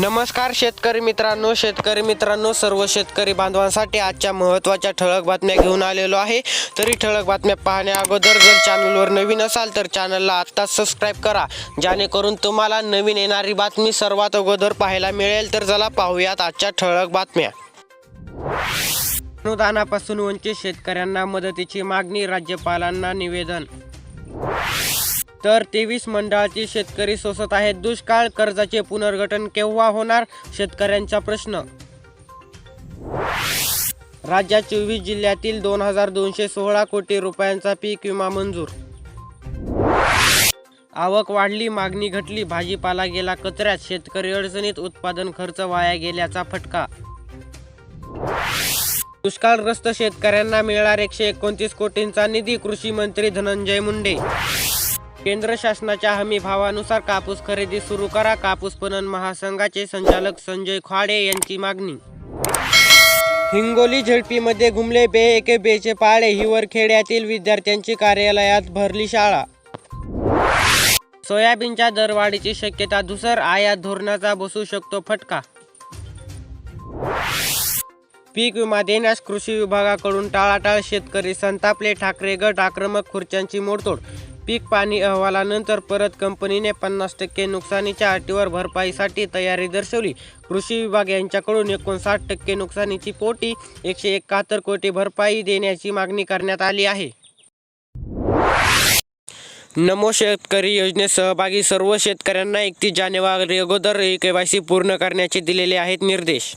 नमस्कार शेतकरी मित्रांनो शेतकरी मित्रांनो सर्व शेतकरी बांधवांसाठी आजच्या महत्त्वाच्या ठळक बातम्या घेऊन आलेलो आहे. तरी ठळक बातम्या पाहण्या अगोदर जर चॅनलवर नवीन असाल तर चॅनलला आत्ताच सबस्क्राईब करा. जेणेकरून तुम्हाला नवीन येणारी बातमी सर्वात अगोदर पाहायला मिळेल. तर चला पाहूयात आजच्या ठळक बातम्या. अनुदानापासून वंचित शेतकऱ्यांना मदतीची मागणी राज्यपालांना निवेदन. तर तेवीस मंडळाचे शेतकरी सोसत आहेत. दुष्काळ कर्जाचे पुनर्गठन केव्हा होणार? शेतकऱ्यांचा प्रश्न. राज्यात चोवीस जिल्ह्यातील दोन हजार दोनशे सोळा कोटी रुपयांचा पीक विमा मंजूर. आवक वाढली मागणी घटली भाजीपाला गेला कचऱ्यात शेतकरी अडचणीत उत्पादन खर्च वाया गेल्याचा फटका. दुष्काळग्रस्त शेतकऱ्यांना मिळणार एकशे एकोणतीस कोटींचा निधी कृषी मंत्री धनंजय मुंडे. केंद्र शासनाच्या हमी भावानुसार कापूस खरेदी सुरू करा. कापूस पणन महासंघाचे संचालक संजय खाडे यांची मागणी. हिंगोली झेडपीमध्ये घुमले बे एके बेचे पाळे हिवरखेड्यातील विद्यार्थ्यांची कार्यालयात भरली शाळा. सोयाबीनच्या दरवाढीची शक्यता धुसर आयात धोरणाचा बसू शकतो फटका. पीक विमा देण्यास कृषी विभागाकडून टाळाटाळ शेतकरी संतापले ठाकरे गट आक्रमक खुर्च्यांची मोडतोड. पीक पाणी अहवालानंतर परत कंपनीने पन्नास टक्के नुकसानीच्या अटीवर भरपाईसाठी तयारी दर्शवली. कृषी विभाग यांच्याकडून एकोणसाठ टक्के नुकसानीची पोटी एकशे एकाहत्तर कोटी भरपाई देण्याची मागणी करण्यात आली आहे. नमो शेतकरी योजनेत सहभागी सर्व शेतकऱ्यांना एकतीस जानेवारी अगोदर के वाय सी पूर्ण करण्याचे दिलेले आहेत निर्देश.